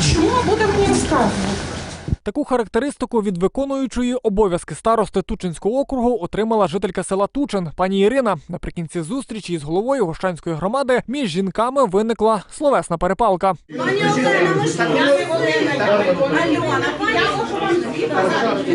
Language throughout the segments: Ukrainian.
Чому буде мені розказувати? Таку характеристику від виконуючої обов'язки старости Тучинського округу отримала жителька села Тучин пані Ірина. Наприкінці зустрічі із головою Гощанської громади між жінками виникла словесна перепалка. Пані Олена, ми ж Альона, пані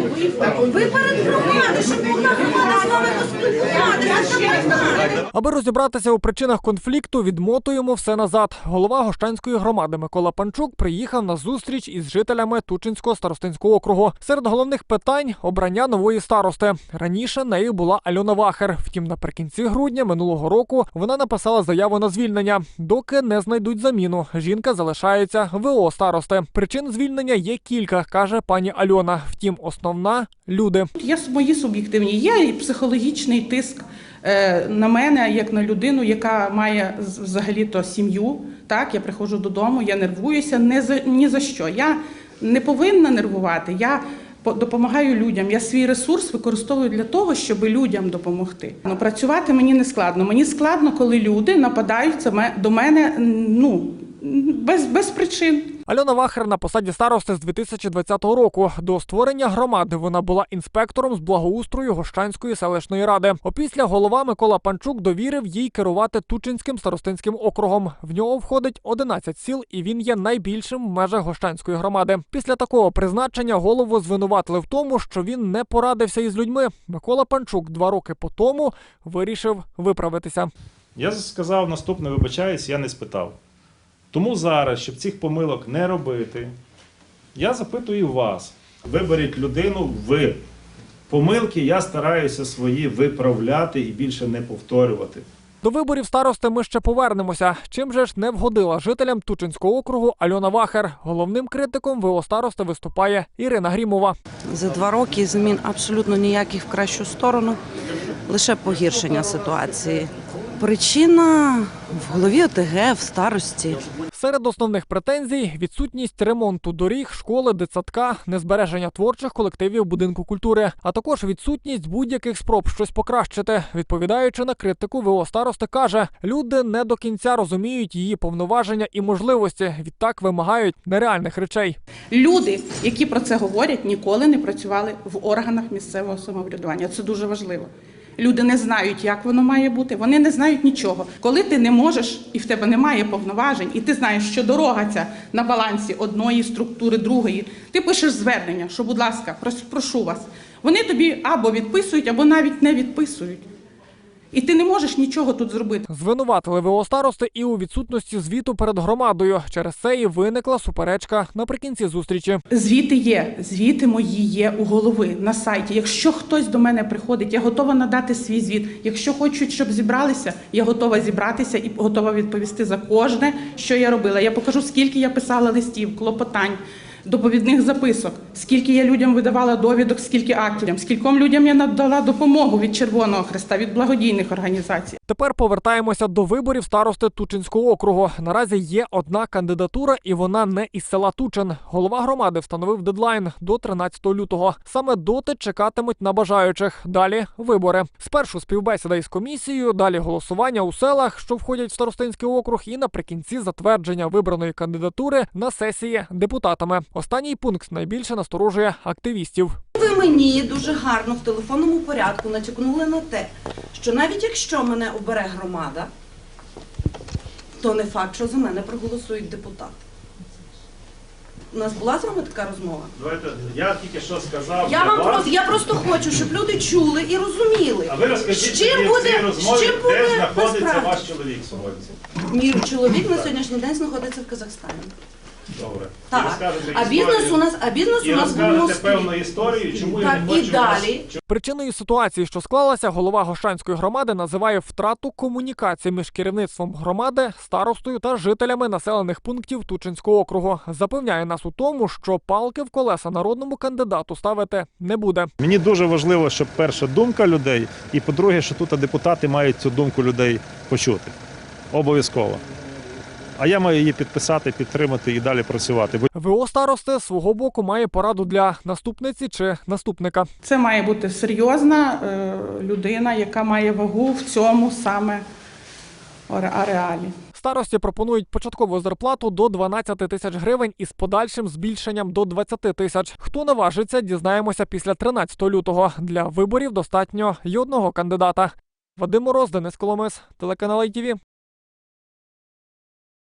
ви перед щоб могла громада з вами поспілкуватися. Аби розібратися у причинах конфлікту, відмотуємо все назад. Голова Гощанської громади Микола Панчук приїхав на зустріч із жителями Тучинського старостинського округу. Серед головних питань обрання нової старости. Раніше нею була Альона Вахер. Втім, наприкінці грудня минулого року вона написала заяву на звільнення. Доки не знайдуть заміну, жінка залишається ВО старости. Причин звільнення є кілька, каже пані Альона. Втім, основна люди. Є мої суб'єктивні, є і психологічний тиск е, на мене, як на людину, яка має взагалі-то сім'ю. Так, я приходжу додому, я нервуюся не за ні за що. Я не повинна нервувати. Я допомагаю людям. Я свій ресурс використовую для того, щоб людям допомогти. Ну, працювати мені не складно. Мені складно, коли люди нападають до мене ну, без, без причин. Альона Вахер на посаді старости з 2020 року. До створення громади вона була інспектором з благоустрою Гощанської селищної ради. Опісля голова Микола Панчук довірив їй керувати Тучинським старостинським округом. В нього входить 11 сіл, і він є найбільшим в межах Гощанської громади. Після такого призначення голову звинуватили в тому, що він не порадився із людьми. Микола Панчук два роки по тому вирішив виправитися. Я сказав наступне, вибачаюсь, я не спитав. Тому зараз, щоб цих помилок не робити, я запитую вас. Виберіть людину ви. Помилки я стараюся свої виправляти і більше не повторювати. До виборів старости ми ще повернемося. Чим же ж не вгодила жителям Тучинського округу Альона Вахер. Головним критиком ВО старости виступає Ірина Грімова. За два роки змін абсолютно ніяких в кращу сторону, лише погіршення ситуації. Причина в голові ОТГ, в старості. Серед основних претензій відсутність ремонту доріг, школи, дитсадка, незбереження творчих колективів будинку культури, а також відсутність будь-яких спроб щось покращити. Відповідаючи на критику, ВО старости каже, люди не до кінця розуміють її повноваження і можливості. Відтак вимагають нереальних речей. Люди, які про це говорять, ніколи не працювали в органах місцевого самоврядування. Це дуже важливо. Люди не знають, як воно має бути. Вони не знають нічого. Коли ти не можеш і в тебе немає повноважень, і ти знаєш, що дорога ця на балансі одної структури, другої, ти пишеш звернення, що, будь ласка, прошу вас. Вони тобі або відписують, або навіть не відписують. І ти не можеш нічого тут зробити. Звинуватили ВО старости і у відсутності звіту перед громадою. Через це і виникла суперечка наприкінці зустрічі. Звіти є, звіти мої є у голови на сайті. Якщо хтось до мене приходить, я готова надати свій звіт. Якщо хочуть, щоб зібралися, я готова зібратися і готова відповісти за кожне, що я робила. Я покажу, скільки я писала листів, клопотань. Доповідних записок, скільки я людям видавала довідок, скільки актів, скільком людям я надала допомогу від Червоного Хреста, від благодійних організацій. Тепер повертаємося до виборів старости Тучинського округу. Наразі є одна кандидатура, і вона не із села Тучин. Голова громади встановив дедлайн до 13 лютого. Саме доти чекатимуть на бажаючих. Далі вибори. Спершу співбесіда із комісією, далі голосування у селах, що входять в старостинський округ, і наприкінці затвердження вибраної кандидатури на сесії депутатами. Останній пункт найбільше насторожує активістів. Ви мені дуже гарно в телефонному порядку натякнули на те, що навіть якщо мене обере громада, то не факт, що за мене проголосують депутати. У нас була з вами така розмова? Давайте, я тільки що сказав. Я для вам вас. просто я просто хочу, щоб люди чули і розуміли. А ви розкажіть з чим мені в буде, цій розмові, з чим буде де знаходиться безправ- ваш чоловік сьогодні. Мій чоловік на сьогоднішній день знаходиться в Казахстані. Добре. І Так. розкажете А бізнес у нас, а бізнес і у нас був в розкажете Москві. певну історію, чому я Так, не і хочу вас- далі. Причиною ситуації, що склалася, голова Гощанської громади називає втрату комунікації між керівництвом громади, старостою та жителями населених пунктів Тучинського округу. Запевняє нас у тому, що палки в колеса народному кандидату ставити не буде. Мені дуже важливо, щоб перша думка людей, і по-друге, що тут депутати мають цю думку людей почути. Обов'язково. А я маю її підписати, підтримати і далі працювати. ВО старости з свого боку має пораду для наступниці чи наступника. Це має бути серйозна е, людина, яка має вагу в цьому саме ареалі. Старості пропонують початкову зарплату до 12 тисяч гривень із подальшим збільшенням до 20 тисяч. Хто наважиться, дізнаємося після 13 лютого. Для виборів достатньо й одного кандидата. Вадим Мороз, Денис Коломис, телеканал ITV.